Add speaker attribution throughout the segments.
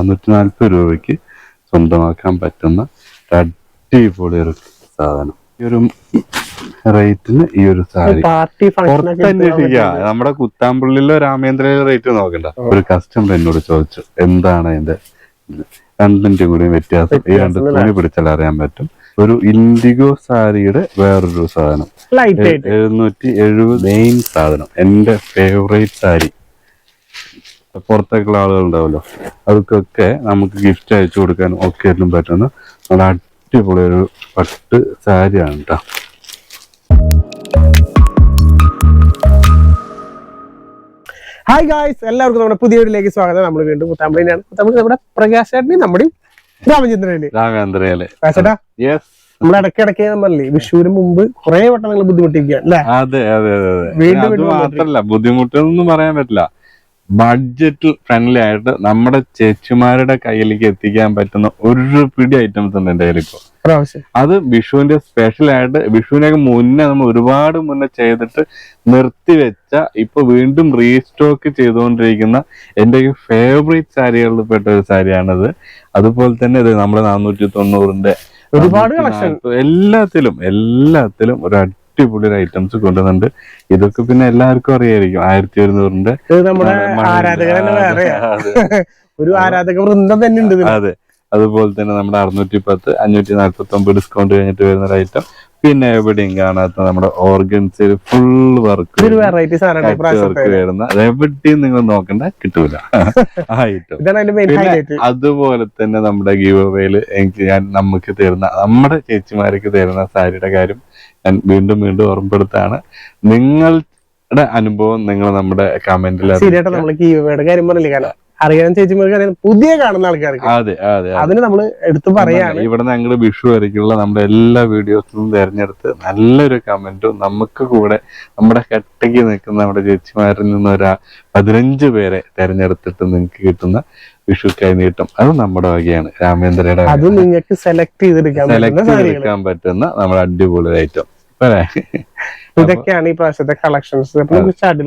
Speaker 1: നാനൂറ്റി നാൽപ്പത് രൂപയ്ക്ക് സ്വന്തമാക്കാൻ പറ്റുന്ന അടിപൊളി ഒരു സാധനം. ഈ ഒരു റേറ്റിന് ഈ ഒരു സാരി നമ്മുടെ കുത്താമ്പള്ളിയിലോ രാമേന്ദ്രയിലോ റേറ്റ് നോക്കണ്ട. ഒരു കസ്റ്റമർ എന്നോട് ചോദിച്ചു എന്താണ് അതിന്റെ? രണ്ടിന്റെ കൂടി വ്യത്യാസം? ഈ രണ്ട് തുണി പിടിച്ചാൽ അറിയാൻ പറ്റും. ഒരു ഇൻഡിഗോ സാരിയുടെ വേറൊരു സാധനം. എഴുന്നൂറ്റി എഴുപത്. മെയിൻ സാധനം. എന്റെ ഫേവറേറ്റ് സാരി. പുറത്തേക്കുള്ള ആളുകൾ ഉണ്ടാവല്ലോ അവർക്കൊക്കെ നമുക്ക് ഗിഫ്റ്റ് അയച്ചു കൊടുക്കാനും ഒക്കെ ആയിട്ടും പറ്റുന്ന നല്ല അടിപൊളി ഒരു പട്ട് സാരിയാണ് കേട്ടോ
Speaker 2: ഹായ് ഗായ്സ് എല്ലാവർക്കും നമ്മുടെ പുതിയ വീട്ടിലേക്ക് സ്വാഗതം. നമ്മൾ വീണ്ടും മുത്താമ്പളിനാണ് മുത്താമ്പളി നമ്മുടെ പ്രകാശ് ചേട്ടനെയും നമ്മുടെയും രാമചന്ദ്രനെ രാമചന്ദ്രനെ
Speaker 1: യെസ്
Speaker 2: നമ്മൾ ഇടയ്ക്കിടയ്ക്ക് നമ്മളല്ലേ വിഷുവിന് മുമ്പ് കുറെ വട്ടം നിങ്ങൾ ബുദ്ധിമുട്ടിക്കുക അല്ലേ
Speaker 1: അതെ അതെ അതെ അതെ.
Speaker 2: വീണ്ടും
Speaker 1: അത്
Speaker 2: വീണ്ടും
Speaker 1: മാത്രല്ല ബുദ്ധിമുട്ടൊന്നും പറയാൻ പറ്റില്ല. ബഡ്ജറ്റിൽ ഫ്രണ്ട്ലി ആയിട്ട് നമ്മുടെ ചേച്ചിമാരുടെ കയ്യിലേക്ക് എത്തിക്കാൻ പറ്റുന്ന ഒരു പിടി ഐറ്റംസ് ഉണ്ട് എന്റെ കയ്യിൽ ഇപ്പോൾ അത് വിഷുവിന്റെ സ്പെഷ്യൽ ആയിട്ട് വിഷുവിനൊക്കെ മുന്നേ നമ്മൾ ഒരുപാട് മുന്നേ ചെയ്തിട്ട് നിർത്തിവെച്ച ഇപ്പൊ വീണ്ടും റീസ്റ്റോക്ക് ചെയ്തുകൊണ്ടിരിക്കുന്ന എന്റെ ഫേവറേറ്റ് സാരികളിൽ പെട്ട ഒരു സാരിയാണിത്. അതുപോലെ തന്നെ ഇത് നമ്മുടെ നാനൂറ്റി തൊണ്ണൂറിന്റെ
Speaker 2: ഒരുപാട് കളക്ഷൻ.
Speaker 1: എല്ലാത്തിലും എല്ലാത്തിലും ഒരു അടിപൊളി ഒരു ഐറ്റംസ് കൊണ്ടുവന്നുണ്ട് ഇതൊക്കെ പിന്നെ എല്ലാവർക്കും അറിയായിരിക്കും. ആയിരത്തി ഒരുന്നൂറിന്റെ
Speaker 2: നമ്മുടെ ഒരു ആരാധക വൃന്ദം തന്നെ ഉണ്ട്
Speaker 1: അതെ. അതുപോലെ തന്നെ നമ്മുടെ അറുന്നൂറ്റി പത്ത് അഞ്ഞൂറ്റി നാല്പത്തി ഒമ്പത് ഡിസ്കൗണ്ട് കഴിഞ്ഞിട്ട് വരുന്ന ഒരു ഐറ്റം പിന്നെ എവിടെയും കാണാത്ത നമ്മുടെ ഓർഗൻസിൽ ഫുൾ വർക്ക്
Speaker 2: വെറൈറ്റി
Speaker 1: വരുന്ന എവിടെയും നിങ്ങൾ നോക്കണ്ട കിട്ടൂല. പിന്നെ അതുപോലെ തന്നെ നമ്മുടെ ഗീവ് അവയിൽ എനിക്ക് ഞാൻ നമുക്ക് തരുന്ന നമ്മുടെ ചേച്ചിമാർക്ക് തരുന്ന സാരിയുടെ കാര്യം ഞാൻ വീണ്ടും വീണ്ടും ഓർമ്മപ്പെടുത്താണ് നിങ്ങളുടെ അനുഭവം നിങ്ങൾ നമ്മുടെ കമന്റിൽ
Speaker 2: ശരിയായിട്ട് നമ്മൾ കീവേഡ് കാര്യം പറഞ്ഞില്ല കാരണം അറിയാൻ ചേച്ചിമാർക്ക് പുതിയ കാണുന്ന ആൾക്കാർക്ക്.
Speaker 1: അതെ അതെ അതെ.
Speaker 2: അതിന് നമ്മൾ എടുത്തു പറയാണ്.
Speaker 1: ഇവിടെ ഞങ്ങൾ വിഷു വരയ്ക്കുള്ള നമ്മുടെ എല്ലാ വീഡിയോസിലും തിരഞ്ഞെടുത്ത് നല്ലൊരു കമന്റും നമുക്ക് കൂടെ നമ്മുടെ കട്ടയ്ക്ക് നിൽക്കുന്ന നമ്മുടെ ചേച്ചിമാരിൽ നിന്ന് ഒരു പതിനഞ്ച് പേരെ തിരഞ്ഞെടുത്തിട്ട് നിങ്ങൾക്ക് കിട്ടുന്ന വിഷു കൈനീട്ടം അത് നമ്മുടെ വകയാണ്. രാമേന്ദ്രയുടെ
Speaker 2: അത് നിങ്ങൾക്ക് സെലക്ട് ചെയ്തെടുക്കാൻ
Speaker 1: സെലക്ട് ചെയ്തെടുക്കാൻ പറ്റുന്ന നമ്മുടെ അടിപൊളി ഐറ്റം അല്ലേ?
Speaker 2: ഇതൊക്കെയാണ് ഈ പ്രാവശ്യത്തെ കളക്ഷൻസ് സ്റ്റാർട്ട്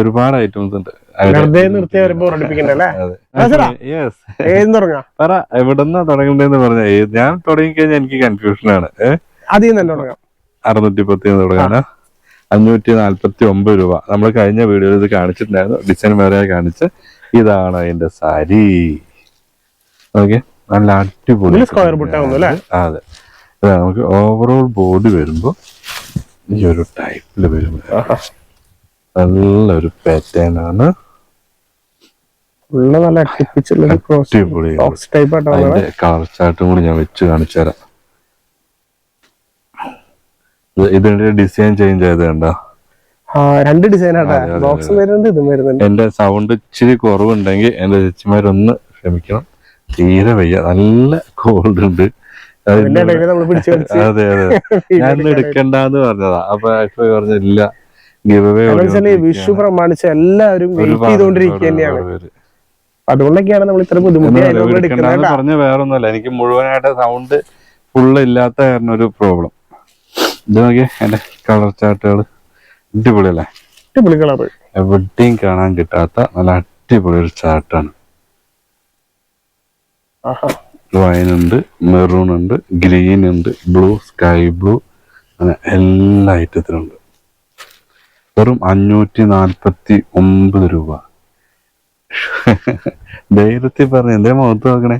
Speaker 1: ഒരുപാട് ഐറ്റംസ് ഉണ്ട്.
Speaker 2: വെറുതെ നിർത്തി വരുമ്പോ
Speaker 1: പറ എവിടെന്നാ തുടങ്ങണ്ടെന്ന് പറഞ്ഞ. ഞാൻ തുടങ്ങി കഴിഞ്ഞാൽ എനിക്ക് കൺഫ്യൂഷൻ ആണ്.
Speaker 2: അതിൽ നിന്ന് തന്നെ തുടങ്ങാം.
Speaker 1: അറുന്നൂറ്റി പത്തിന് തുടങ്ങാനോ? അഞ്ഞൂറ്റി നാല്പത്തി ഒമ്പത് രൂപ. നമ്മൾ കഴിഞ്ഞ വീഡിയോയിൽ ഇത് കാണിച്ചിട്ടുണ്ടായിരുന്നു. ഡിസൈൻ വേറെ കാണിച്ച്. ഇതാണ് അതിന്റെ സാരി. ഓക്കെ. നല്ല അടിപൊളി
Speaker 2: സ്ക്വയർ
Speaker 1: അതെ. നമുക്ക് ഓവറോൾ ബോഡി വരുമ്പോ ഈ ഒരു ടൈപ്പിൽ വരും. നല്ലൊരു പാറ്റേൺ ആണ്
Speaker 2: നല്ല
Speaker 1: കളർ ചാർട്ടും കൂടി ഞാൻ വെച്ച് കാണിച്ചു തരാം. ഇതിന്റെ ഡിസൈൻ ചേഞ്ച് ആയത് കണ്ടോ?
Speaker 2: രണ്ട് ഡിസൈൻ ബോക്സ് വരുന്നുണ്ട് ഇതും വരുന്നുണ്ട്.
Speaker 1: എന്റെ സൗണ്ട് ഇച്ചിരി കുറവുണ്ടെങ്കിൽ എന്റെ ചേച്ചിമാരൊന്ന് ക്ഷമിക്കണം. തീരെ വയ്യ. നല്ല കോൾഡ് ഉണ്ട്. അത് അതെ. ഞാൻ എടുക്കണ്ട എടുക്കണ്ടെന്ന് പറഞ്ഞതാ. അപ്പൊ ആക്ച്വലി പറഞ്ഞില്ല
Speaker 2: വിഷു പ്രമാണിച്ച് എല്ലാവരും വെയിറ്റ് ചെയ്തുകൊണ്ടിരിക്കുക തന്നെയാണ് അതുകൊണ്ടൊക്കെയാണ് നമ്മൾ ഇത്ര ബുദ്ധിമുട്ടി നമ്മൾ
Speaker 1: പറഞ്ഞ വേറൊന്നുമല്ല. എനിക്ക് മുഴുവനായിട്ട് സൗണ്ട് ഫുള്ള് ഇല്ലാത്ത കാരണം ഒരു പ്രോബ്ലം ഇത് നോക്കിയേ എന്റെ കളർ ചാർട്ടുകൾ അടിപൊളിയല്ലേ?
Speaker 2: അടിപൊളി കളർ
Speaker 1: എവിടെയും കാണാൻ കിട്ടാത്ത നല്ല അടിപൊളി ഒരു ചാർട്ടാണ് വൈൻ ഉണ്ട് മെറൂൺ ഉണ്ട് ഗ്രീൻ ഉണ്ട് ബ്ലൂ സ്കൈ ബ്ലൂ അങ്ങനെ എല്ലാ ഐറ്റത്തിലുണ്ട് വെറും അഞ്ഞൂറ്റി നാൽപ്പത്തി ഒമ്പത് രൂപ. ധൈര്യത്തിൽ പറഞ്ഞു എന്തേ മുഖത്ത് നോക്കണേ?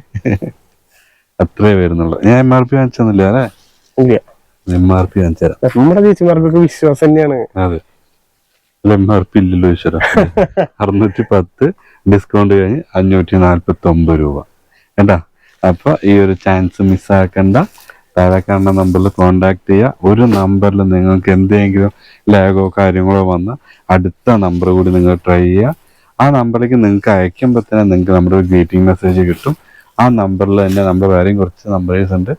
Speaker 1: അത്രേ വരുന്നുള്ളൂ. ഞാൻ എം ആർ പി വാങ്ങിച്ചൊന്നുമില്ല അല്ലേ? എം ആർ പി വാങ്ങിച്ചു തരാം
Speaker 2: നമ്മുടെ ചേച്ചിമാർക്കൊക്കെ വിശ്വാസം തന്നെയാണ്.
Speaker 1: അതെ. എം ആർ പി ഇല്ലല്ലോ ഈശ്വര. അറുന്നൂറ്റി പത്ത് ഡിസ്കൗണ്ട് കഴിഞ്ഞ് അഞ്ഞൂറ്റി നാൽപ്പത്തി ഒമ്പത് രൂപ. കേട്ടാ അപ്പൊ ഈ ഒരു ചാൻസ് മിസ്സാക്കണ്ട താഴെ കാണുന്ന നമ്പറിൽ കോണ്ടാക്ട് ചെയ്യുക ഒരു നമ്പറിൽ നിങ്ങൾക്ക് എന്തെങ്കിലും ലാഗോ കാര്യങ്ങളോ വന്ന അടുത്ത നമ്പർ കൂടി നിങ്ങൾ ട്രൈ ചെയ്യുക ആ നമ്പറിലേക്ക് നിങ്ങൾക്ക് അയക്കുമ്പോൾ തന്നെ നിങ്ങൾക്ക് നമ്മുടെ ഒരു ഗ്രീറ്റിംഗ് മെസ്സേജ് കിട്ടും. ആ നമ്പറിൽ തന്നെ നമ്മുടെ വേറെയും കുറച്ച് നമ്പേഴ്സ് ഉണ്ട്.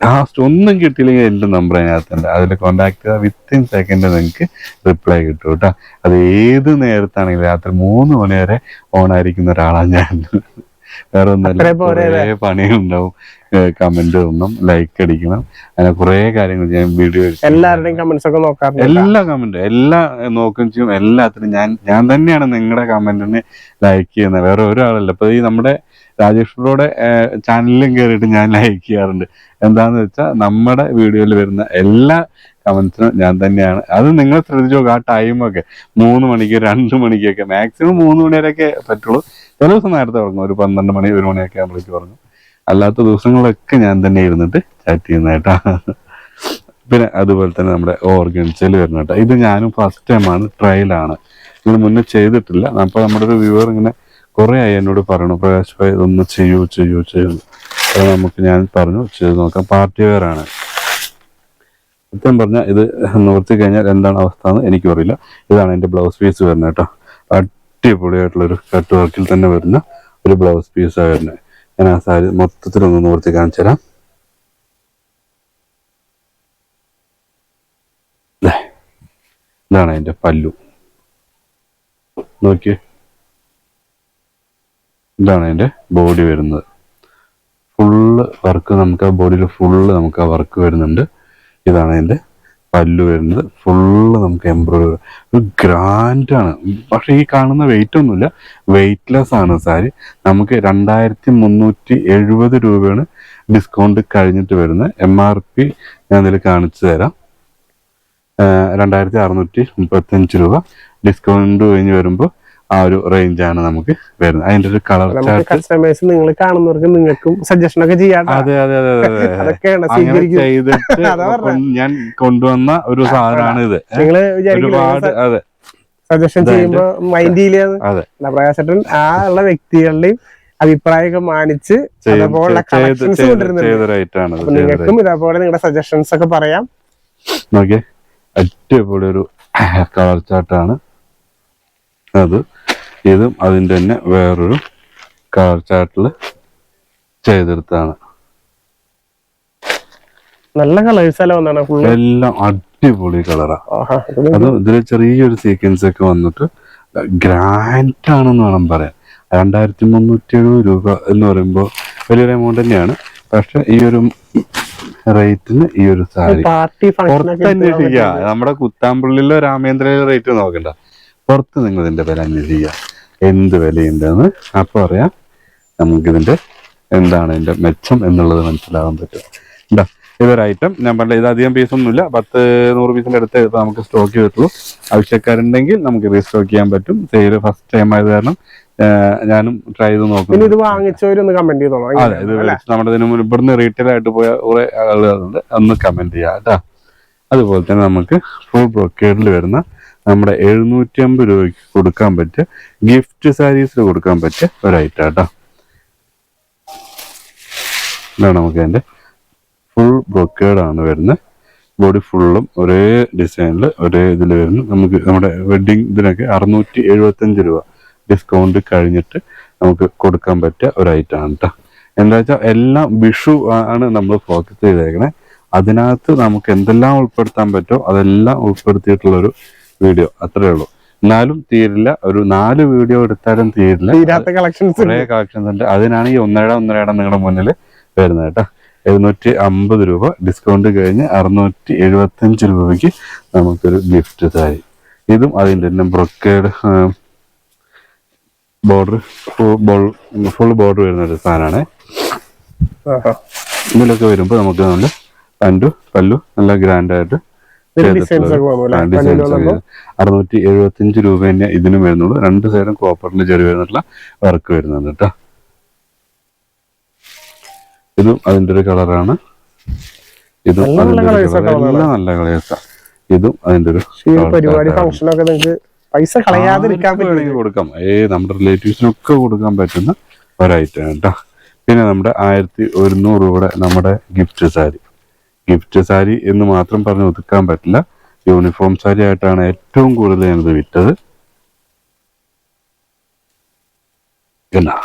Speaker 1: ലാസ്റ്റ് ഒന്നും കിട്ടിയില്ലെങ്കിൽ എന്റെ നമ്പർ അതിനകത്തുണ്ട് അതിൽ കോണ്ടാക്ട് ചെയ്താൽ വിത്തിൻ സെക്കൻഡ് നിങ്ങൾക്ക് റിപ്ലൈ കിട്ടും കേട്ടോ. അത് ഏത് നേരത്താണെങ്കിലും രാത്രി മൂന്ന് മണി വരെ ഓൺ ആയിരിക്കുന്ന ഒരാളാണ് ഞാൻ. വേറെ ഒന്നല്ല കുറേ പണികളുണ്ടാവും കമന്റ് ഇടണം ലൈക്ക് അടിക്കണം. അങ്ങനെ കുറേ കാര്യങ്ങൾ ഞാൻ വീഡിയോ
Speaker 2: എല്ലാവരുടെയും കമന്റ്സ് ഒക്കെ നോക്കാറുണ്ട്
Speaker 1: എല്ലാ കമന്റും എല്ലാ നോക്കും ചെയ്യും. എല്ലാത്തിനും ഞാൻ ഞാൻ തന്നെയാണ് നിങ്ങളുടെ കമന്റിന് ലൈക്ക് ചെയ്യുന്നത്. വേറെ ഒരാളല്ല. ഇപ്പൊ ഈ നമ്മുടെ രാജേഷ് ബ്രോയുടെ ചാനലിലും കയറിയിട്ട് ഞാൻ ലൈക്ക് ചെയ്യാറുണ്ട്. എന്താന്ന് വെച്ചാൽ നമ്മുടെ വീഡിയോയിൽ വരുന്ന എല്ലാ കമന്റ്സിനും ഞാൻ തന്നെയാണ്. അത് നിങ്ങൾ ശ്രദ്ധിച്ചു നോക്കുക ആ ടൈമൊക്കെ മൂന്ന് മണിക്ക് രണ്ട് മണിക്കൊക്കെ മാക്സിമം മൂന്ന് മണി വരെയൊക്കെ പറ്റുള്ളൂ. ചില ദിവസം നേരത്തെ ഉറങ്ങും ഒരു പന്ത്രണ്ട് മണി ഒരു മണിയൊക്കെ ആകുമ്പോഴേക്ക് ഉറങ്ങും അല്ലാത്ത ദിവസങ്ങളിലൊക്കെ ഞാൻ തന്നെ ഇരുന്നിട്ട് ചാറ്റ് ചെയ്യുന്നതായിട്ടാ പിന്നെ അതുപോലെ തന്നെ നമ്മുടെ ഓർഗൻസിൽ വരുന്ന കേട്ടോ. ഇത് ഞാനും ഫസ്റ്റ് ടൈമാണ് ട്രയലാണ് ഇത് മുന്നേ ചെയ്തിട്ടില്ല. അപ്പോൾ നമ്മുടെ ഒരു വ്യൂവർ ഇങ്ങനെ കുറേ ആയി എന്നോട് പറയണു പ്രകാശ് ഭായ് ഇതൊന്ന് ചെയ്യൂ ചെയ്യൂ ചെയ്യൂ. അത് നമുക്ക് ഞാൻ പറഞ്ഞു ചെയ്ത് നോക്കാം. പാർട്ടി ആണ്. സത്യം പറഞ്ഞാൽ ഇത് നിവർത്തി കഴിഞ്ഞാൽ എന്താണ് അവസ്ഥ എന്ന് എനിക്കും അറിയില്ല. ഇതാണ് എന്റെ ബ്ലൗസ് പീസ് വരുന്നത് കേട്ടോ. അടിപൊളിയായിട്ടുള്ളൊരു കട്ട് വർക്കിൽ തന്നെ വരുന്ന ഒരു ബ്ലൗസ് പീസാണ് വരുന്നത് ഞാൻ ആ സാരി മൊത്തത്തിലൊന്ന് നിവർത്തി കാണിച്ചു തരാം. ഇതാണ് അതിന്റെ പല്ലു. നോക്കിയേ. ഇതാണ് അതിന്റെ ബോഡി വരുന്നത്. ഫുള്ള് വർക്ക് നമുക്ക് ആ ബോഡിയിൽ ഫുള്ള് നമുക്ക് ആ വർക്ക് വരുന്നുണ്ട്. ഇതാണ് അതിന്റെ പല്ലു വരുന്നത് ഫുള്ള് നമുക്ക് എംബ്രോയിഡറി ഒരു ഗ്രാൻഡ് ആണ്. പക്ഷെ ഈ കാണുന്ന വെയിറ്റ് ഒന്നുമില്ല. വെയിറ്റ്ലെസ് ആണ് സാരി. നമുക്ക് രണ്ടായിരത്തി മുന്നൂറ്റി എഴുപത് രൂപയാണ് ഡിസ്കൗണ്ട് കഴിഞ്ഞിട്ട് വരുന്നത്. എം ആർ പി ഞാൻ ഇതിൽ കാണിച്ചു തരാം. രണ്ടായിരത്തി അറുന്നൂറ്റി മുപ്പത്തഞ്ച് രൂപ. ഡിസ്കൗണ്ട് കഴിഞ്ഞ് വരുമ്പോൾ ആ ഒരു റേഞ്ചാണ് നമുക്ക് വരുന്നത്. അതിന്റെ ഒരു കളർ
Speaker 2: കസ്റ്റമേഴ്സ് നിങ്ങൾ കാണുന്നവർക്ക് നിങ്ങൾക്കും സജഷൻ ഒക്കെ ചെയ്യാം.
Speaker 1: അതെ അതെ അതെ അതെ ചെയ്തിട്ട് ഞാൻ കൊണ്ടുവന്ന ഒരു സാധനമാണ് ഇത്.
Speaker 2: നിങ്ങൾ
Speaker 1: ഒരുപാട് അതെ.
Speaker 2: സജഷൻ ചെയ്യുമ്പോ മൈൻഡ് ചെയ്യില്ല പ്രകാശട്ടൻ ആ ഉള്ള വ്യക്തികളുടെയും അഭിപ്രായമൊക്കെ മാനിച്ച് അതേപോലുള്ള കളക്ഷൻസ് കൊണ്ടുവരുന്നുണ്ട്. അപ്പൊ നിങ്ങൾക്കും ഇതേപോലെ നിങ്ങളുടെ സജഷൻസ് ഒക്കെ പറയാം.
Speaker 1: അടിപൊളി ഒരു കളർ ചാർട്ടാണ് അത് ഇതും അതിന്റെ തന്നെ വേറൊരു കളർ ചാർട്ടിൽ ചെയ്തെടുത്താണ്
Speaker 2: നല്ല കളേഴ്സ് എല്ലാം
Speaker 1: അടിപൊളി കളറാ അത് ഇതിൽ ചെറിയൊരു സീക്വൻസ് ഒക്കെ വന്നിട്ട് ഗ്രാൻഡ് ആണെന്ന് വേണം പറയാൻ. രണ്ടായിരത്തി മുന്നൂറ്റി എഴുപത് രൂപ എന്ന് പറയുമ്പോൾ വലിയൊരു എമൗണ്ട് തന്നെയാണ്. പക്ഷെ ഈ ഒരു റേറ്റിന് ഈ ഒരു സാരി നമ്മുടെ കുത്താമ്പള്ളിയിലോ രാമേന്ദ്രയിലോ റേറ്റ് നോക്കണ്ട. പുറത്ത് നിങ്ങൾ ഇതിന്റെ വില അന്വേഷിക്കുക. എന്ത് വിലയുണ്ടെന്ന് അപ്പൊ അറിയാം നമുക്കിതിന്റെ എന്താണ് ഇതിന്റെ മെച്ചം എന്നുള്ളത് മനസ്സിലാകാൻ പറ്റും. എന്താ ഇതൊരു ഐറ്റം ഞാൻ പറഞ്ഞ ഇത് അധികം പീസ് ഒന്നുമില്ല. പത്ത് നൂറ് പീസിന്റെ അടുത്ത് ഇപ്പോൾ നമുക്ക് സ്റ്റോക്ക് കിട്ടുള്ളൂ. ആവശ്യക്കാരുണ്ടെങ്കിൽ നമുക്ക് റീസ്റ്റോക്ക് ചെയ്യാൻ പറ്റും. സെയിൽ ഫസ്റ്റ് ടൈം ആയത് കാരണം ഞാനും ട്രൈ ചെയ്ത് നോക്കും
Speaker 2: ഇത് വാങ്ങിച്ചവരൊന്ന് കമന്റ് ചെയ്തോളാം.
Speaker 1: അതെ ഇത് മേടിച്ച് നമ്മുടെ ഇതിന് മുൻപ് ഇവിടുന്ന് റീറ്റെയിൽ ആയിട്ട് പോയ കുറെ ആളുകളുണ്ട്. ഒന്ന് കമന്റ് ചെയ്യാം കേട്ടോ. അതുപോലെ തന്നെ നമുക്ക് ഫുൾ ബ്രോക്കേഡിൽ വരുന്ന നമ്മുടെ എഴുന്നൂറ്റി അമ്പത് രൂപയ്ക്ക് കൊടുക്കാൻ പറ്റിയ ഗിഫ്റ്റ് സാരീസിൽ കൊടുക്കാൻ പറ്റിയ ഒരു ഐറ്റം കേട്ടോ ഇതാണ് നമുക്ക് അതിന്റെ ഫുൾ ബ്രൊക്കേഡാണ് വരുന്നത്. ബോഡി ഫുള്ളും ഒരേ ഡിസൈനിൽ ഒരേ ഇതിൽ വരുന്നു. നമുക്ക് നമ്മുടെ വെഡിങ് ഇതിനൊക്കെ അറുന്നൂറ്റി എഴുപത്തഞ്ച് രൂപ ഡിസ്കൗണ്ട് കഴിഞ്ഞിട്ട് നമുക്ക് കൊടുക്കാൻ പറ്റിയ ഒരു ആണ് കേട്ടോ എന്താ വെച്ചാൽ എല്ലാം വിഷു ആണ് നമ്മൾ ഫോക്കസ് ചെയ്തേക്കണേ. അതിനകത്ത് നമുക്ക് എന്തെല്ലാം ഉൾപ്പെടുത്താൻ പറ്റുമോ അതെല്ലാം ഉൾപ്പെടുത്തിയിട്ടുള്ള ഒരു വീഡിയോ അത്രേ ഉള്ളൂ. എന്നാലും തീരില്ല. ഒരു നാല് വീഡിയോ എടുത്താലും തീരില്ല.
Speaker 2: തീരാത്ത കളക്ഷൻസ്
Speaker 1: കുറേ കളക്ഷൻസ് ഉണ്ട്. അതിനാണ് ഈ ഒന്നര ഒന്നര നിങ്ങളുടെ മുന്നിൽ വരുന്നത് കേട്ടോ. എഴുന്നൂറ്റി അമ്പത് രൂപ. ഡിസ്കൗണ്ട് കഴിഞ്ഞ് അറുന്നൂറ്റി എഴുപത്തഞ്ച് രൂപയ്ക്ക് നമുക്കൊരു ഗിഫ്റ്റ് തായി ഇതും അതിന്റെ തന്നെ ബ്രൊക്കേഡ് ബോർഡർ ഫുൾ ബോർഡർ വരുന്ന ഒരു സാധനമാണ്. ഇതിലൊക്കെ വരുമ്പോൾ നമുക്ക് നല്ല പല്ലു പല്ലു നല്ല ഗ്രാൻഡ് ആയിട്ട്
Speaker 2: എഴുപത്തി അഞ്ച്
Speaker 1: അറുന്നൂറ്റി രൂപ തന്നെ ഇതിനും വരുന്നുള്ളൂ. രണ്ട് സൈഡും കോപ്പറിന്റെ ചെറിയ വരുന്നിട്ടുള്ള വർക്ക് വരുന്നുണ്ട് കേട്ടോ. ഇതും അതിന്റെ ഒരു കളറാണ് ഇതും
Speaker 2: നല്ല നല്ല
Speaker 1: കളേഴ്സാ ഇതും അതിന്റെ ഒരു
Speaker 2: പരിപാടി നിങ്ങൾക്ക് പൈസ കളയാതിരിക്കാൻ
Speaker 1: കൊടുക്കാം. ഏ നമ്മുടെ റിലേറ്റീവ്സിനൊക്കെ കൊടുക്കാൻ പറ്റുന്ന ഒരൈറ്റം കേട്ടോ. പിന്നെ നമ്മുടെ ആയിരത്തി ഒരുന്നൂറ് രൂപയുടെ നമ്മുടെ ഗിഫ്റ്റ് സാരി ഗിഫ്റ്റ് സാരി എന്ന് മാത്രം പറഞ്ഞ് ഒതുക്കാൻ പറ്റില്ല. യൂണിഫോം സാരി ആയിട്ടാണ് ഏറ്റവും കൂടുതൽ ഞാനിത് വിറ്റത്. എന്നാ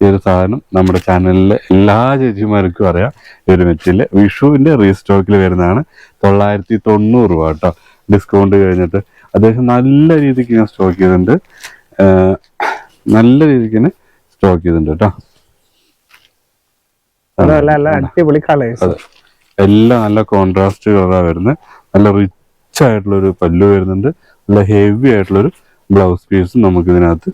Speaker 1: ഈ ഒരു സാധനം നമ്മുടെ ചാനലിലെ എല്ലാ ചേച്ചിമാർക്കും അറിയാം. ഈ ഒരു മെറ്റീരിയൽ വിഷുവിന്റെ റീസ്റ്റോക്കിൽ വരുന്നതാണ്. തൊള്ളായിരത്തി തൊണ്ണൂറ് രൂപ കേട്ടോ. ഡിസ്കൗണ്ട് കഴിഞ്ഞിട്ട് അദ്ദേഹം നല്ല രീതിക്ക് ഞാൻ സ്റ്റോക്ക് ചെയ്തിട്ടുണ്ട്. നല്ല രീതിക്ക് തന്നെ സ്റ്റോക്ക് ചെയ്തിട്ടുണ്ട് കേട്ടോ.
Speaker 2: അടിപൊളി കളേഴ്സ്.
Speaker 1: എല്ലാം നല്ല കോൺട്രാസ്റ്റ് കളറാണ് വരുന്നത് നല്ല റിച്ച് ആയിട്ടുള്ളൊരു പല്ലു വരുന്നുണ്ട്. നല്ല ഹെവി ആയിട്ടുള്ളൊരു ബ്ലൗസ് പീസും നമുക്ക് ഇതിനകത്ത്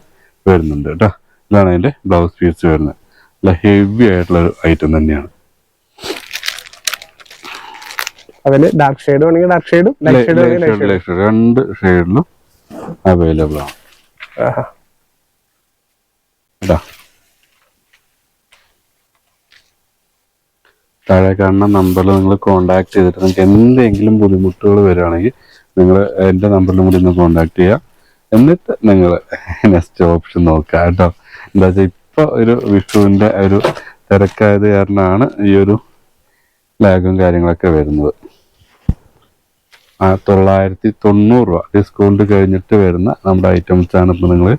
Speaker 1: വരുന്നുണ്ട് കേട്ടോ. ഇതാണ് അതിന്റെ ബ്ലൗസ് പീസ് വരുന്നത് നല്ല ഹെവി ആയിട്ടുള്ളൊരു ഐറ്റം തന്നെയാണ്.
Speaker 2: ഡാർക്ക് ഷെയ്ഡ് വേണമെങ്കിൽ ഡാർക്ക് ഷെയ്ഡും ലൈറ്റ് ഷെയ്ഡ് വേണമെങ്കിൽ ലൈറ്റ്
Speaker 1: രണ്ട് ഷെയ്ഡിലും അവൈലബിൾ ആണ്. കേട്ടോ താഴെ കാണുന്ന നമ്പറിൽ നിങ്ങൾ കോണ്ടാക്ട് ചെയ്തിട്ട് നിങ്ങൾക്ക് എന്തെങ്കിലും ബുദ്ധിമുട്ടുകൾ വരികയാണെങ്കിൽ നിങ്ങൾ എന്റെ നമ്പറിലും കൂടി ഒന്ന് കോണ്ടാക്ട് ചെയ്യുക എന്നിട്ട് നിങ്ങൾ നെക്സ്റ്റ് ഓപ്ഷൻ നോക്കുക കേട്ടോ. എന്താ വെച്ചാൽ ഇപ്പോൾ ഒരു വിഷുവിന്റെ ഒരു തിരക്കായത് കാരണമാണ് ഈ ഒരു ലാഗും കാര്യങ്ങളൊക്കെ വരുന്നത്. ആ തൊള്ളായിരത്തി തൊണ്ണൂറ് രൂപ ഡിസ്കൗണ്ട് കഴിഞ്ഞിട്ട് വരുന്ന നമ്മുടെ ഐറ്റംസ് ആണ് ഇപ്പോൾ നിങ്ങൾ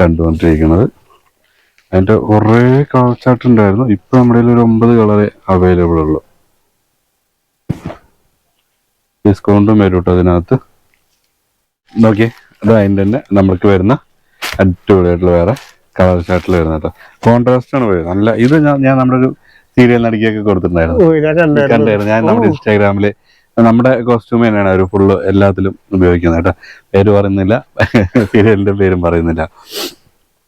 Speaker 1: കണ്ടുകൊണ്ടിരിക്കുന്നത്. അതിന്റെ കുറേ കളർ ചാർട്ട് ഉണ്ടായിരുന്നു ഇപ്പൊ നമ്മുടെ ഒരു ഒമ്പത് കളറേ അവൈലബിൾ ഉള്ളൂ. ഡിസ്കൗണ്ടും വരും കേട്ടോ അതിനകത്ത്. നോക്കിയേ അത് അതിന്റെ തന്നെ നമ്മൾക്ക് വരുന്ന അടിപൊളിയായിട്ടുള്ള വേറെ കളർ ചാർട്ടിൽ വരുന്ന കേട്ടോ. കോൺട്രാസ്റ്റ് ആണ് വരുന്നത് നല്ല ഇത് ഞാൻ ഞാൻ നമ്മുടെ ഒരു സീരിയൽ നടിക്കൊക്കെ കൊടുത്തിട്ടുണ്ടായിരുന്നു.
Speaker 2: കണ്ടായിരുന്നു.
Speaker 1: ഞാൻ നമ്മുടെ ഇൻസ്റ്റാഗ്രാമിൽ നമ്മുടെ കോസ്റ്റ്യൂം തന്നെയാണ് ഒരു ഫുള്ള് എല്ലാത്തിലും ഉപയോഗിക്കുന്നത് കേട്ടോ. പേര് പറയുന്നില്ല. സീരിയലിന്റെ പേരും പറയുന്നില്ല.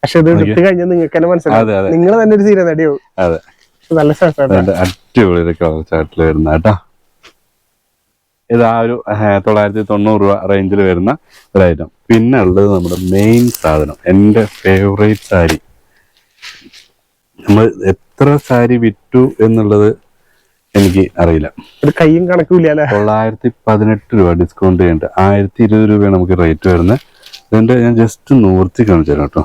Speaker 2: പക്ഷെ ഇത് എടുത്തു കഴിഞ്ഞാൽ നിങ്ങൾക്ക് തന്നെ മനസ്സിലാവും. നിങ്ങൾ തന്നെ ഒരു സീരിയൽ നടിയാവും.
Speaker 1: അതെ.
Speaker 2: നല്ല
Speaker 1: അടിപൊളി കളർ ചാർട്ടിൽ വരുന്ന കേട്ടോ. ഇത് ആ ഒരു തൊള്ളായിരത്തി തൊണ്ണൂറ് രൂപ റേഞ്ചിൽ വരുന്ന ഒരു ഐറ്റം പിന്നെ ഉള്ളത് നമ്മുടെ മെയിൻ സാധനം. എന്റെ ഫേവറേറ്റ് സാരി. നമ്മൾ എത്ര സാരി വിറ്റു എന്നുള്ളത് എനിക്ക് അറിയില്ല.
Speaker 2: ഒരു കയ്യും കണക്കില്ല
Speaker 1: തൊള്ളായിരത്തി പതിനെട്ട് രൂപ ഡിസ്കൗണ്ട് ചെയ്യേണ്ടത് ആയിരത്തി ഇരുപത് രൂപയാണ് നമുക്ക് റേറ്റ് വരുന്നത്. ഇതിന്റെ ഞാൻ ജസ്റ്റ് നൂർത്തി കാണിച്ചു തരാം കേട്ടോ.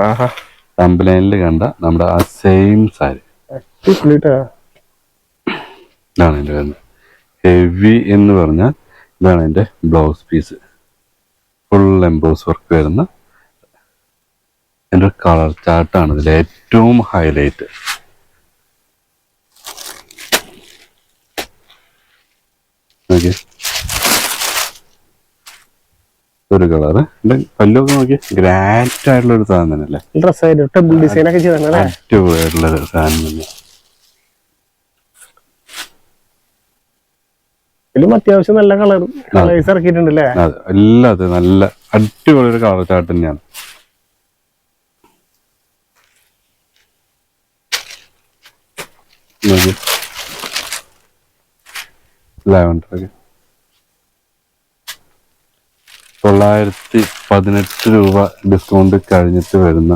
Speaker 2: ആഹാ.
Speaker 1: തമ്പലൈനിൽ കണ്ട നമ്മുടെ ആ സെയിം സാരി. ഇതാണ് എന്റെ വരുന്നത് ഹെവി എന്ന് പറഞ്ഞാൽ ഇതാണ് എന്റെ ബ്ലൗസ് പീസ് ഫുൾ എംബ്രോസ് വർക്ക് വരുന്ന എന്റെ കളർ ചാർട്ടാണ് ഇതിൽ ഏറ്റവും ഹൈലൈറ്റ് ഓക്കെ ഒരു കളർ പല്ലൊക്കെ നോക്കി ഗ്രാൻഡ് ആയിട്ടുള്ള ഒരു സാധനം തന്നെയല്ലേ
Speaker 2: ഡ്രസ്സായിരുന്നു ടെമ്പിൾ ഡിസൈൻ ഒക്കെ ചെയ്തല്ലേ
Speaker 1: അടിപൊളിയായിട്ടുള്ള ഒരു സാധനം തന്നെ
Speaker 2: ഇതിലും അത്യാവശ്യം നല്ല കളർ കളേഴ്സ് ഇറക്കിയിട്ടുണ്ട് അല്ലേ
Speaker 1: അതെ നല്ല അടിപൊളി ഒരു കളർ ചാർട്ട് തന്നെയാണ്. ലാവൻഡർ ഒക്കെ. തൊള്ളായിരത്തി പതിനെട്ട് രൂപ ഡിസ്കൗണ്ട് കഴിഞ്ഞിട്ട് വരുന്ന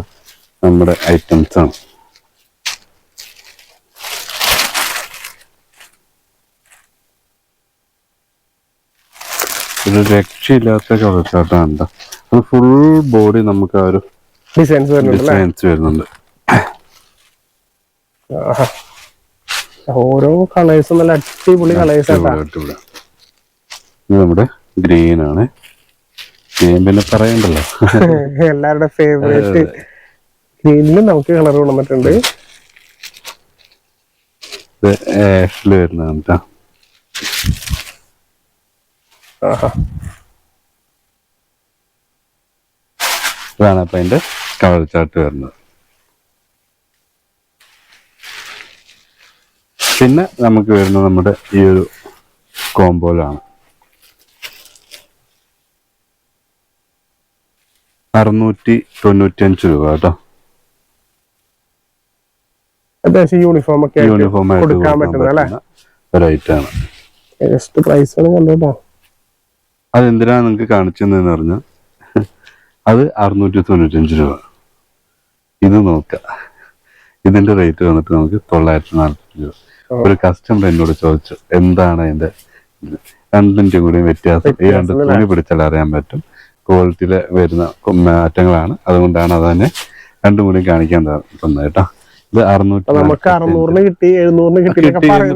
Speaker 1: നമ്മുടെ ഐറ്റംസ് ആണ്. ഒരു രക്ഷയില്ലാത്ത കളർ ചാർട്ടാണ് ട്ടോ. അത് ഫുൾ ബോഡി നമുക്ക് ആ ഒരു
Speaker 2: ഡിസൈൻസ്
Speaker 1: ഡിസൈൻസ് വരുന്നുണ്ട്.
Speaker 2: ഓരോ കളേഴ്സും നല്ല അടിപൊളി കളേഴ്സ്
Speaker 1: അടിപൊളി. നമ്മുടെ ഗ്രീൻ ആണ്. പിന്നെ പറയണ്ടല്ലോ.
Speaker 2: എല്ലാവരുടെ ഫേവറേറ്റ് ഗ്രീനിലും നമുക്ക് കളർ കൊണ്ടുവന്നിട്ടുണ്ട്.
Speaker 1: ഇത് ആഷിൽ വരുന്നതാണ്. ഇതാണ് അപ്പൊ അതിന്റെ കളർ ചാർട്ട് വരുന്നത്. പിന്നെ നമുക്ക് വരുന്നത് നമ്മുടെ ഈ ഒരു കോമ്പോലാണ് അറുന്നൂറ്റി തൊണ്ണൂറ്റി അഞ്ച് രൂപ കേട്ടോ.
Speaker 2: അത്യാവശ്യം യൂണിഫോം ഒക്കെ
Speaker 1: യൂണിഫോം
Speaker 2: കൊടുക്കാൻ
Speaker 1: കൊടുക്കാൻ
Speaker 2: അല്ലേ?
Speaker 1: പറ്റുന്ന ഒരു item ആണ്.
Speaker 2: ജസ്റ്റ് പ്രൈസ് ആണ് കണ്ടോ
Speaker 1: അതെന്തിനാ നിങ്ങൾക്ക് കാണിച്ചതെന്ന് പറഞ്ഞാൽ അത് അറുന്നൂറ്റി തൊണ്ണൂറ്റഞ്ച് രൂപ. ഇത് നോക്ക. ഇതിന്റെ റേറ്റ് വന്നിട്ട് നമുക്ക് തൊള്ളായിരത്തി നാൽപ്പത്തി രൂപ ഒരു കസ്റ്റമർ എന്നോട് ചോദിച്ചു എന്താണ് അതിന്റെ? രണ്ടിന്റെ കൂടി വ്യത്യാസം. ഈ രണ്ട് തുണി പിടിച്ചാൽ അറിയാൻ പറ്റും. ക്വാളിറ്റിയിൽ വരുന്ന മാറ്റങ്ങളാണ്. അതുകൊണ്ടാണ് അത് തന്നെ രണ്ടു മൂന്നും കാണിക്കാൻ തന്നത് കേട്ടോ. ഇത് അറുന്നൂറ്റി
Speaker 2: അപ്പൊ നമുക്ക് അറുന്നൂറിന് കിട്ടി എഴുന്നൂറിന്?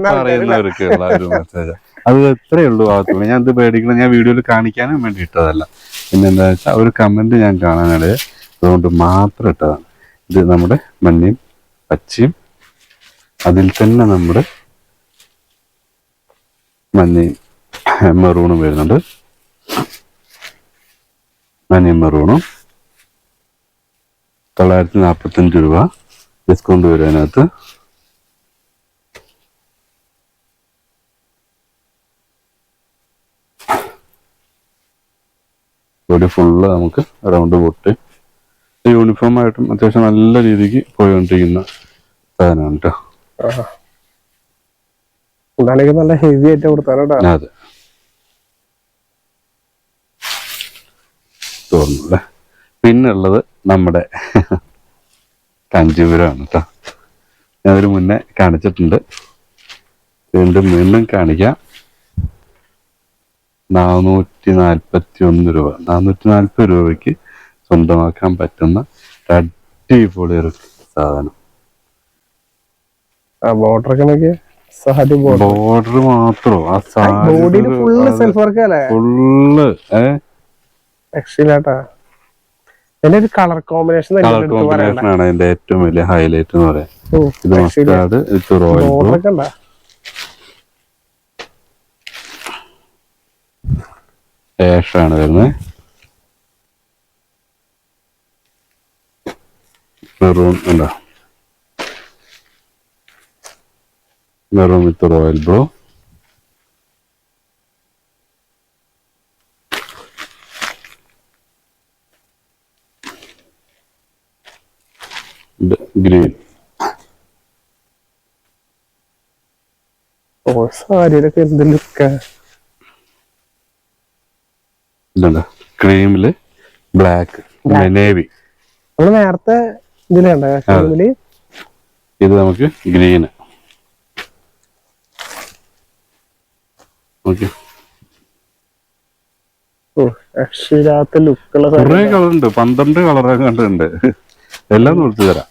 Speaker 1: പറയുന്നവർക്കുള്ള ഒരു മെസ്സേജ് അത് എത്രയേ ഉള്ളൂ തുണി ഞാൻ ഇത് പേടിക്കണം. ഞാൻ വീഡിയോയിൽ കാണിക്കാനും വേണ്ടി ഇട്ടതല്ല. പിന്നെ എന്താ വെച്ചാൽ ഒരു കമന്റ് ഞാൻ കാണാനിടയെ അതുകൊണ്ട് മാത്രം ഇട്ടതാണ്. ഇത് നമ്മുടെ മഞ്ഞയും പച്ചയും അതിൽ തന്നെ നമ്മുടെ മഞ്ഞയും മെറൂണും വരുന്നുണ്ട്. മനി മെറൂണും തൊള്ളായിരത്തി നാൽപ്പത്തഞ്ച് രൂപ ഡിസ്കൗണ്ട് വരും അതിനകത്ത്. ബോഡി ഫുള്ള് നമുക്ക് റൗണ്ട് പൊട്ട്. യൂണിഫോം ആയിട്ടും അത്യാവശ്യം നല്ല രീതിക്ക് പോയിക്കൊണ്ടിരിക്കുന്ന സാധനമാണ് കേട്ടോ
Speaker 2: നല്ല ഹെവി ആയിട്ട് കൊടുത്താലോ കേട്ടോ
Speaker 1: അതെ തോന്നുന്നല്ലേ? പിന്നുള്ളത് നമ്മുടെ കാഞ്ചീപുരമാണ് കേട്ടോ ഞാൻ അതിന് മുന്നേ കാണിച്ചിട്ടുണ്ട്. വീണ്ടും വീണ്ടും കാണിക്കാം. നാനൂറ്റി നാൽപ്പത്തി ഒന്ന് രൂപ. നാനൂറ്റി നാൽപ്പത് രൂപയ്ക്ക് സ്വന്തമാക്കാൻ പറ്റുന്ന അടിപൊളി ഒരു സാധനം.
Speaker 2: ബോർഡർ ഒക്കെ ബോർഡർ
Speaker 1: മാത്രം. മാത്രമോ ആ സാരി
Speaker 2: അല്ലേ?
Speaker 1: ഫുള്ള് ഏഹ്
Speaker 2: രക്ഷയില്ലാട്ടാ എന്റെ ഒരു കളർ കോമ്പിനേഷൻ
Speaker 1: കളർ കോമ്പിനേഷൻ ആണ് അതിന്റെ ഏറ്റവും വലിയ ഹൈലൈറ്റ് എന്ന് പറയാം. ഇത്
Speaker 2: രക്ഷയില്ല
Speaker 1: മസ്റ്റാർഡ് വിത്ത് റോയൽ ബ്ലൂ ആണ് വരുന്നത്. Maroon with royal blue green
Speaker 2: ഓ സാരിയിലൊക്കെ എന്ത് ലുക്കാ
Speaker 1: ക്രീമിൽ ബ്ലാക്ക് നേവി.
Speaker 2: നമ്മൾ നേരത്തെ ഇതിലുണ്ട ഇതിൽ
Speaker 1: ഇത് നമുക്ക് ഗ്രീന്. ഓക്കെ.
Speaker 2: രക്ഷയില്ലാത്ത ലുക്കുള്ള
Speaker 1: കുറേ കളർ ഉണ്ട് പന്ത്രണ്ട് കളറൊക്കെ കണ്ടുണ്ട് എല്ലാം കൊടുത്തു തരാം.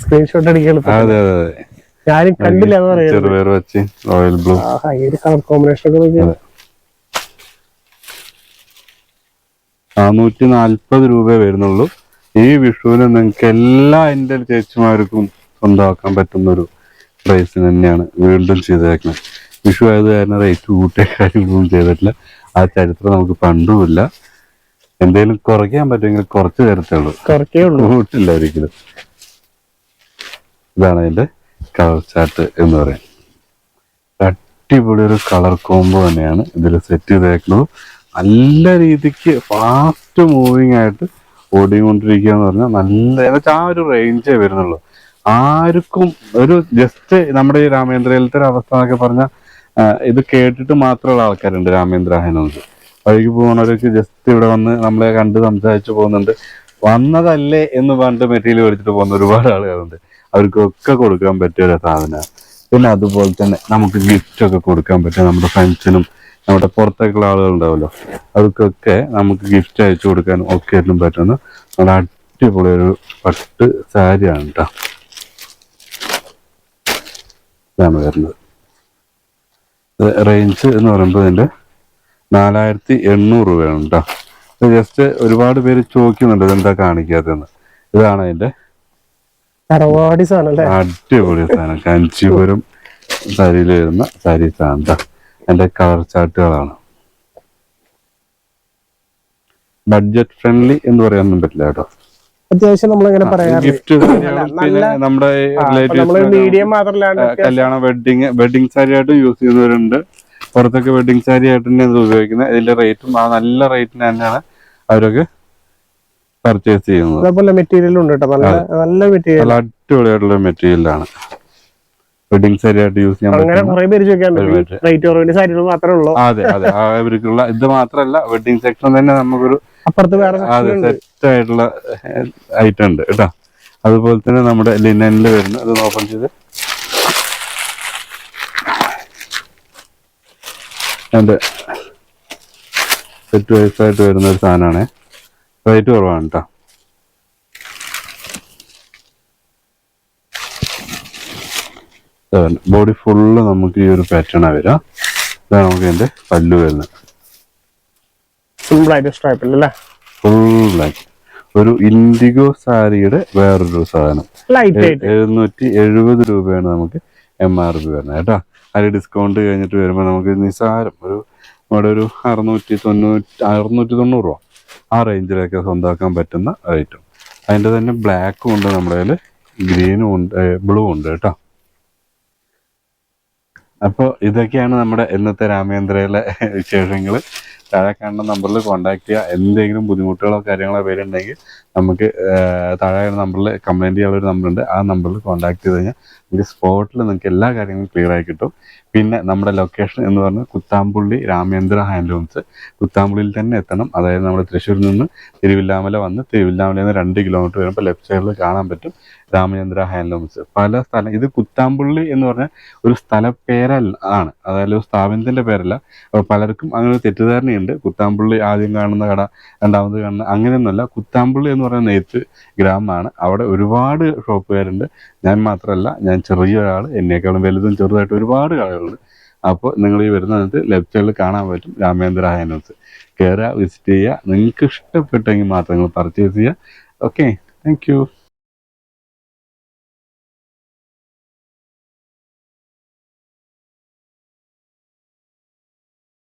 Speaker 2: സ്ക്രീൻഷോട്ട് അടിക്കാൻ
Speaker 1: അതെ അതെ അതെ.
Speaker 2: ഞാനും കണ്ടില്ല
Speaker 1: ചെറുപയർ വെച്ച് റോയൽ ബ്ലൂ.
Speaker 2: കളർ കോമ്പിനേഷൻ ഒക്കെ നോക്കിയാ.
Speaker 1: അതെ. നാനൂറ്റി നാൽപ്പത് രൂപ വരുന്നുള്ളൂ. ഈ വിഷുവിന് നിങ്ങൾക്ക് എല്ലാ എന്റെ ചേച്ചിമാർക്കും സ്വന്തമാക്കാൻ പറ്റുന്ന ഒരു പ്രൈസിന് തന്നെയാണ് വീണ്ടും ചെയ്തേക്കുന്നത്. വിഷു ആയത് കാരണം റേറ്റ് കൂട്ടിയ കാര്യങ്ങളൊന്നും ചെയ്തിട്ടില്ല. ആ ചരിത്രം നമുക്ക് പണ്ടുമില്ല. എന്തെങ്കിലും കുറയ്ക്കാൻ പറ്റുമെങ്കിൽ കുറച്ച് തരത്തേ ഉള്ളൂ. കൂട്ടില്ല ഒരിക്കലും. ഇതാണ് അതിന്റെ കളർ ചാർട്ട് എന്ന് പറയുന്നത് അടിപൊളി ഒരു കളർ കോംബോ തന്നെയാണ് ഇതിൽ സെറ്റ് ചെയ്തേക്കുന്നത്. നല്ല രീതിക്ക് ഫാസ്റ്റ് മൂവിങ് ആയിട്ട് ഓടിക്കൊണ്ടിരിക്കുക എന്ന് പറഞ്ഞാൽ നല്ല എന്നുവെച്ചാൽ ആ ഒരു റേഞ്ചേ വരുന്നുള്ളൂ. ആർക്കും ഒരു ജസ്റ്റ് നമ്മുടെ ഈ രാമേന്ദ്രയിലത്തെ ഒരു അവസ്ഥ എന്നൊക്കെ പറഞ്ഞാൽ ഇത് കേട്ടിട്ട് മാത്രമുള്ള ആൾക്കാരുണ്ട് രാമേന്ദ്ര ഹനോസ് വഴിക്ക് പോകുന്നവരൊക്കെ ജസ്റ്റ് ഇവിടെ വന്ന് നമ്മളെ കണ്ട് സംസാരിച്ച് പോകുന്നുണ്ട്. വന്നതല്ലേ എന്ന് പറഞ്ഞിട്ട് മെറ്റീരിയൽ മേടിച്ചിട്ട് പോകുന്ന ഒരുപാട് ആളുകളുണ്ട്. അവർക്കൊക്കെ കൊടുക്കാൻ പറ്റിയ ഒരു സാധനമാണ് പിന്നെ അതുപോലെ തന്നെ നമുക്ക് ഗിഫ്റ്റ് ഒക്കെ കൊടുക്കാൻ പറ്റും നമ്മുടെ ഫ്രണ്ട്സിനും നമ്മുടെ പുറത്തേക്കുള്ള ആളുകളുണ്ടാവല്ലോ അവർക്കൊക്കെ നമുക്ക് ഗിഫ്റ്റ് അയച്ചു കൊടുക്കാനും ഒക്കെ ആയിട്ടും പറ്റുന്ന നല്ല അടിപൊളി ഒരു പട്ട് സാരിയാണ് കേട്ടോ ഇതാണ് വരുന്നത്. റേഞ്ച് എന്ന് പറയുമ്പോൾ ഇതിന്റെ നാലായിരത്തി എണ്ണൂറ് രൂപയാണ് കേട്ടോ ജസ്റ്റ് ഒരുപാട് പേര് ചോദിക്കുന്നുണ്ട് ഇതെന്താ കാണിക്കാത്തതെന്ന്. ഇതാണ് അതിന്റെ
Speaker 2: തറവാടി സാധനം അല്ലേ?
Speaker 1: അടിപൊളി സാധനം. കാഞ്ചീപുരം സാരിയിൽ വരുന്ന സാരി സാന്ത എന്റെ കളർ ചാർട്ടുകളാണ് ബഡ്ജറ്റ് ഫ്രണ്ട്ലി എന്ന് പറയാനൊന്നും പറ്റില്ല കേട്ടോ.
Speaker 2: അത്യാവശ്യം നമ്മളിങ്ങനെ പറയാം
Speaker 1: ഗിഫ്റ്റ് നമ്മുടെ
Speaker 2: മീഡിയം മാത്രമല്ലാണ്ട്
Speaker 1: കല്യാണ വെഡിങ് വെഡിങ് സാരി ആയിട്ട് യൂസ് ചെയ്യുന്നവരുണ്ട്. പുറത്തൊക്കെ വെഡിങ് സാരി ആയിട്ട് തന്നെ ഇത് ഉപയോഗിക്കുന്നത്. ഇതിന്റെ റേറ്റും ആ നല്ല റേറ്റിന് തന്നെയാണ് അവരൊക്കെ പർച്ചേസ് ചെയ്യുന്നത്.
Speaker 2: അതേപോലെ മെറ്റീരിയൽ ഉണ്ട് കേട്ടോ. നല്ല നല്ല മെറ്റീരിയൽ
Speaker 1: നല്ല അടിപൊളിയായിട്ടുള്ള മെറ്റീരിയലാണ് വെഡിങ് സാരി ആയിട്ട് യൂസ് ചെയ്യാൻ
Speaker 2: അങ്ങനെ കുറെ പേര് റേറ്റ് കുറവിന്റെ സാരികൾ മാത്രമേ ഉള്ളൂ.
Speaker 1: അതെ അതെ. അവർക്കുള്ള ഇത് മാത്രല്ല വെഡിങ് സെക്ഷൻ തന്നെ നമുക്കൊരു
Speaker 2: അപ്പുറത്ത് വേറെ
Speaker 1: അതെ സെറ്റ് ആയിട്ടുള്ള ഐറ്റം ഉണ്ട് കേട്ടോ. അതുപോലെ തന്നെ നമ്മുടെ ലിനനിൽ വരുന്ന ഇത് ഓപ്പൺ ചെയ്ത്. എന്റെ സെറ്റ് വൈസായിട്ട് വരുന്ന ഒരു സാധനമാണ്. റേറ്റ് കുറവാണ് കേട്ടോ ബോഡി ഫുള്ള് നമുക്ക് ഈ ഒരു പാറ്റേണാ വരാം. ഇതാണ് നമുക്ക് ഇതിന്റെ പല്ലു വരുന്നത്. ഫുൾ ബ്ലാക്ക് ഒരു ഇൻഡിഗോ സാരിയുടെ വേറൊരു സാധനം. എഴുന്നൂറ്റി എഴുപത് രൂപയാണ് നമുക്ക് എം ആർ പി വരുന്നത് കേട്ടോ. അതിൽ ഡിസ്കൗണ്ട് കഴിഞ്ഞിട്ട് വരുമ്പോൾ നമുക്ക് നിസ്സാരം ഒരു നമ്മുടെ ഒരു അറുന്നൂറ്റി തൊണ്ണൂറ്റി അറുന്നൂറ്റി തൊണ്ണൂറ് രൂപ. ആ റേഞ്ചിലൊക്കെ സ്വന്തമാക്കാൻ പറ്റുന്ന ഐറ്റം അതിന്റെ തന്നെ ബ്ലാക്കും ഉണ്ട് നമ്മുടെ കയ്യിൽ ഗ്രീനും ഉണ്ട് ബ്ലൂ ഉണ്ട് കേട്ടോ. അപ്പോൾ ഇതൊക്കെയാണ് നമ്മുടെ ഇന്നത്തെ രാമേന്ദ്രയിലെ വിശേഷങ്ങൾ താഴെ കാണുന്ന നമ്പറിൽ കോൺടാക്ട് ചെയ്യുക. എന്തെങ്കിലും ബുദ്ധിമുട്ടുകളോ കാര്യങ്ങളോ പേരുണ്ടെങ്കിൽ നമുക്ക് താഴെ നമ്പറിൽ കംപ്ലൈന്റ് ചെയ്യാനുള്ള ഒരു നമ്പറുണ്ട് ആ നമ്പറിൽ കോൺടാക്ട് ചെയ്ത് കഴിഞ്ഞാൽ നിങ്ങൾക്ക് സ്പോട്ടിൽ നിങ്ങൾക്ക് എല്ലാ കാര്യങ്ങളും ക്ലിയർ ആയി കിട്ടും. പിന്നെ നമ്മുടെ ലൊക്കേഷൻ എന്ന് പറഞ്ഞാൽ കുത്താമ്പുള്ളി രാമേന്ദ്ര ഹാൻഡ്ലൂംസ് കുത്താമ്പുള്ളിയിൽ തന്നെ എത്തണം. അതായത് നമ്മുടെ തൃശ്ശൂരിൽ നിന്ന് തിരുവില്ലാമല വന്ന് തിരുവില്ലാമലയിൽ നിന്ന് രണ്ട് കിലോമീറ്റർ വരുമ്പോൾ ലെഫ്റ്റ് സൈഡിൽ കാണാൻ പറ്റും രാമചന്ദ്ര ഹാൻഡ്ലൂംസ് പല സ്ഥലം ഇത് കുത്താമ്പുള്ളി എന്ന് പറഞ്ഞാൽ ഒരു സ്ഥലപ്പേരല്ല ആണ്. അതായത് ഒരു സ്ഥാപനത്തിന്റെ പേരല്ല. പലർക്കും അങ്ങനെ ഒരു തെറ്റിദ്ധാരണയുണ്ട്. കുത്താമ്പുള്ളി ആദ്യം കാണുന്ന കട രണ്ടാമത് കാണുന്ന അങ്ങനെയൊന്നുമല്ല. കുത്താമ്പുള്ളി എന്ന് പറയുന്ന നെയ്ത്ത് ഗ്രാമമാണ്. അവിടെ ഒരുപാട് ഷോപ്പുകാരുണ്ട്. ഞാൻ മാത്രമല്ല ഞാൻ ചെറിയ ഒരാൾ എന്നേക്കാളും വലുതും ചെറുതായിട്ട് ഒരുപാട് കടകളുണ്ട്. അപ്പോൾ നിങ്ങൾ ഈ വരുന്ന അതിനകത്ത് ലെഫ്റ്റ് സൈഡിൽ കാണാൻ പറ്റും രാമേന്ദ്ര ഹൈനോസ്. കയറുക വിസിറ്റ് ചെയ്യുക. നിങ്ങൾക്ക് ഇഷ്ടപ്പെട്ടെങ്കിൽ മാത്രം നിങ്ങൾ പർച്ചേസ് ചെയ്യുക. Okay thank